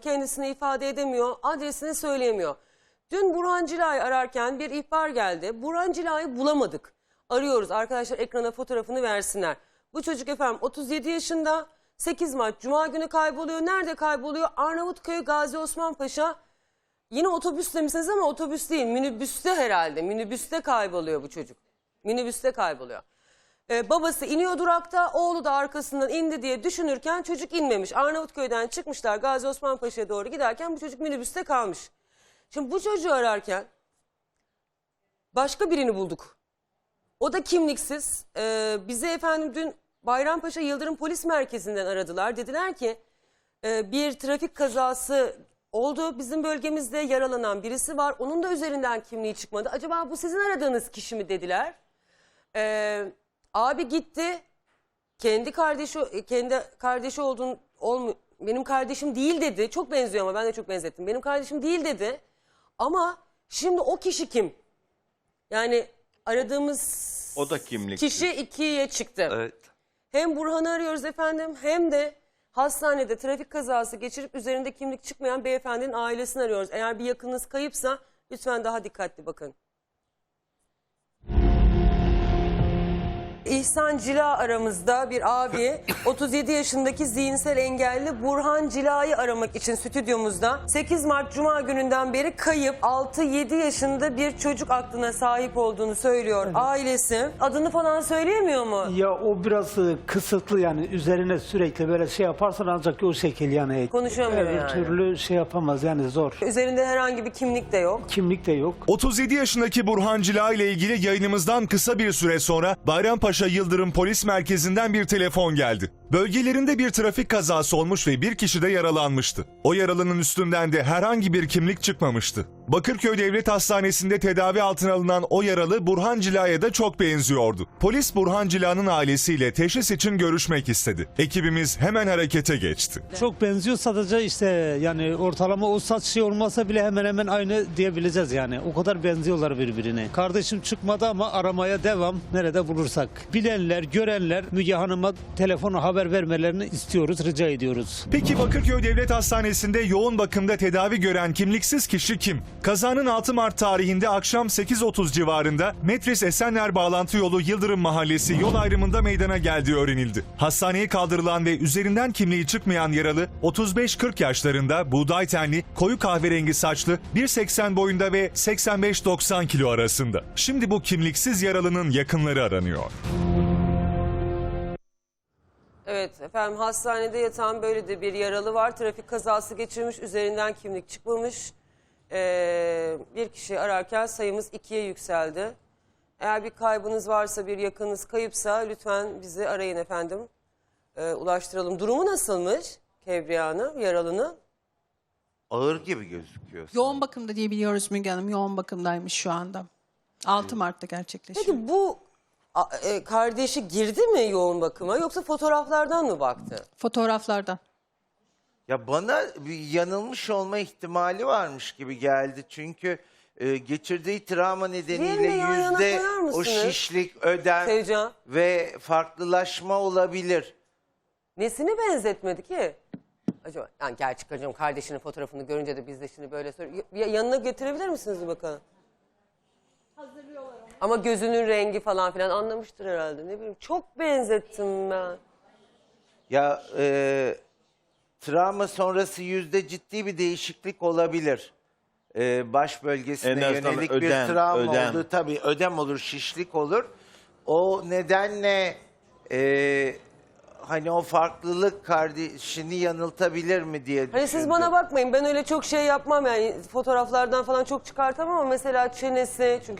Kendisini ifade edemiyor, adresini söyleyemiyor. Dün Burhan Cila'yı ararken bir ihbar geldi. Burhan Cila'yı bulamadık. Arıyoruz arkadaşlar ekrana fotoğrafını versinler. Bu çocuk efendim 37 yaşında 8 Mart Cuma günü kayboluyor. Nerede kayboluyor? Arnavutköy Gazi Osman Paşa. Yine otobüste misiniz ama otobüs değil minibüste herhalde. Minibüste kayboluyor bu çocuk. Minibüste kayboluyor. Ee, babası iniyor durakta, oğlu da arkasından indi diye düşünürken çocuk inmemiş. Arnavutköy'den çıkmışlar Gazi Osman Paşa'ya doğru giderken bu çocuk minibüste kalmış. Şimdi bu çocuğu ararken başka birini bulduk. O da kimliksiz. Ee, bize efendim dün Bayrampaşa Yıldırım Polis Merkezi'nden aradılar. Dediler ki e, bir trafik kazası oldu. Bizim bölgemizde yaralanan birisi var. Onun da üzerinden kimliği çıkmadı. Acaba bu sizin aradığınız kişi mi dediler. Ee, abi gitti. Kendi kardeşi kendi kardeşi olduğunu olmu benim kardeşim değil dedi. Çok benziyor ama ben de çok benzettim. Benim kardeşim değil dedi. Ama şimdi o kişi kim? Yani aradığımız O da kimlik. kişi ikiye çıktı. Evet. Hem Burhan'ı arıyoruz efendim hem de hastanede trafik kazası geçirip üzerinde kimlik çıkmayan beyefendinin ailesini arıyoruz. Eğer bir yakınınız kayıpsa lütfen daha dikkatli bakın. İhsan Cila aramızda bir abi 37 yaşındaki zihinsel engelli Burhan Cila'yı aramak için stüdyomuzda 8 Mart Cuma gününden beri kayıp 6-7 yaşında bir çocuk aklına sahip olduğunu söylüyor ailesi. Adını falan söyleyemiyor mu? Ya o biraz e, kısıtlı yani üzerine sürekli böyle şey yaparsan ancak o şekil yani. Konuşamıyor Öbür yani. türlü şey yapamaz yani zor. Üzerinde herhangi bir kimlik de yok. Kimlik de yok. 37 yaşındaki Burhan Cila ile ilgili yayınımızdan kısa bir süre sonra Bayrampaşa Yıldırım Polis Merkezi'nden bir telefon geldi. Bölgelerinde bir trafik kazası olmuş ve bir kişi de yaralanmıştı. O yaralının üstünden de herhangi bir kimlik çıkmamıştı. Bakırköy Devlet Hastanesi'nde tedavi altına alınan o yaralı Burhan Cila'ya da çok benziyordu. Polis Burhan Cila'nın ailesiyle teşhis için görüşmek istedi. Ekibimiz hemen harekete geçti. Çok benziyor sadece işte yani ortalama o saç şey olmasa bile hemen hemen aynı diyebileceğiz yani. O kadar benziyorlar birbirine. Kardeşim çıkmadı ama aramaya devam nerede bulursak. Bilenler, görenler Müge Hanım'a telefonu haber vermelerini istiyoruz, rica ediyoruz. Peki Bakırköy Devlet Hastanesi'nde yoğun bakımda tedavi gören kimliksiz kişi kim? Kazanın 6 Mart tarihinde akşam 8.30 civarında Metris Esenler bağlantı yolu Yıldırım Mahallesi yol ayrımında meydana geldiği öğrenildi. Hastaneye kaldırılan ve üzerinden kimliği çıkmayan yaralı 35-40 yaşlarında buğday tenli, koyu kahverengi saçlı, 1.80 boyunda ve 85-90 kilo arasında. Şimdi bu kimliksiz yaralının yakınları aranıyor. Evet efendim hastanede yatan böyle de bir yaralı var. Trafik kazası geçirmiş üzerinden kimlik çıkmamış. Ee, bir kişi ararken sayımız ikiye yükseldi. Eğer bir kaybınız varsa bir yakınınız kayıpsa lütfen bizi arayın efendim. Ee, ulaştıralım. Durumu nasılmış Kebriye Hanım yaralının? Ağır gibi gözüküyor. Yoğun bakımda diye biliyoruz Müge Hanım. Yoğun bakımdaymış şu anda. 6 Mart'ta gerçekleşiyor. Peki bu a- e, kardeşi girdi mi yoğun bakıma yoksa fotoğraflardan mı baktı? Fotoğraflardan. Ya bana bir yanılmış olma ihtimali varmış gibi geldi. Çünkü e, geçirdiği travma nedeniyle Diğerini yan yana yüzde koyar o mısınız? şişlik, ödem Sevcan. ve farklılaşma olabilir. Nesini benzetmedi ki? Acaba yani gerçek hocam kardeşinin fotoğrafını görünce de biz de şimdi böyle soruyor. Ya- Yanına getirebilir misiniz bir bakalım? Ama gözünün rengi falan filan anlamıştır herhalde. Ne bileyim çok benzettim ben. Ya e, travma sonrası yüzde ciddi bir değişiklik olabilir. E, baş bölgesine En azından yönelik ödem, bir travma ödem. oldu. Tabii ödem olur, şişlik olur. O nedenle e, hani o farklılık kardeşini yanıltabilir mi diye düşündüm. Hani siz bana bakmayın ben öyle çok şey yapmam yani fotoğraflardan falan çok çıkartamam ama mesela çenesi çünkü